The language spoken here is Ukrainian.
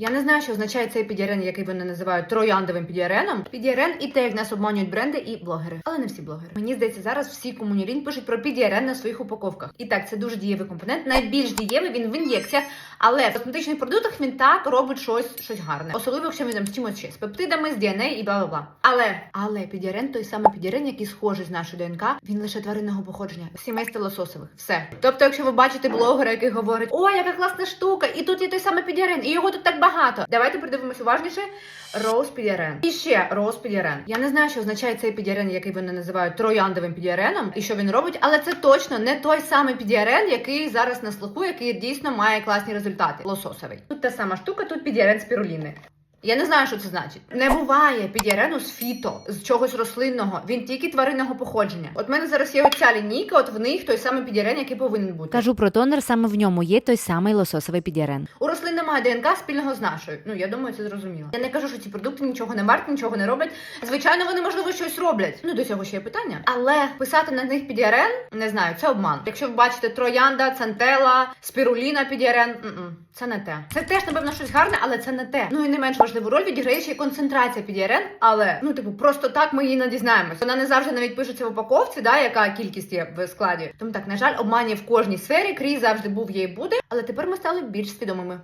Я не знаю, що означає цей підіарен, який вони називають трояндовим підіареном. Підіарен і те, як нас обманюють бренди і блогери, але не всі блогери. Мені здається, зараз всі комунілін пишуть про підіарен на своїх упаковках. І так, це дуже дієвий компонент. Найбільш дієвий він в ін'єкціях, але в косметичних продуктах він так робить щось, щось гарне, особливо якщо він там з чимось ще з пептидами, з DNA і бла бла. Але але підіарен той самий підіарен, який схожий з нашою ДНК, він лише тваринного походження, сімейства лососових. Все. Тобто, якщо ви бачите блогера, який говорить, ой, яка класна штука, і тут є той самий підіарен, і його тут так багато. Давайте придивимось уважніше. Роуз підярен. І ще роуз підярен. Я не знаю, що означає цей підярен, який вони називають трояндовим підіареном, і що він робить, але це точно не той самий підіарен, який зараз на слуху, який дійсно має класні результати. Лососовий. Тут та сама штука, тут підіарен спіруліни. Я не знаю, що це значить. Не буває підіарену з фіто, з чогось рослинного. Він тільки тваринного походження. От в мене зараз є оця лінійка, от в них той самий підіарен, який повинен бути. Кажу про тонер, саме в ньому є той самий лососовий підіарен. У рослин немає ДНК спільного з нашою. Ну я думаю, це зрозуміло. Я не кажу, що ці продукти нічого не варті, нічого не роблять. Звичайно, вони можливо щось роблять. Ну до цього ще є питання. Але писати на них підіарен, не знаю, це обман. Якщо ви бачите троянда, центела, спіруліна, підіарен, м-м, це не те. Це теж напевно щось гарне, але це не те. Ну і не менш важливу роль відіграє ще й концентрація підіарен, але ну типу просто так ми її не дізнаємось. Вона не завжди навіть пишеться в упаковці, да, яка кількість є в складі. Тому так, на жаль, обманює в кожній сфері. Крій завжди був є і буде. Але тепер ми стали більш свідомими.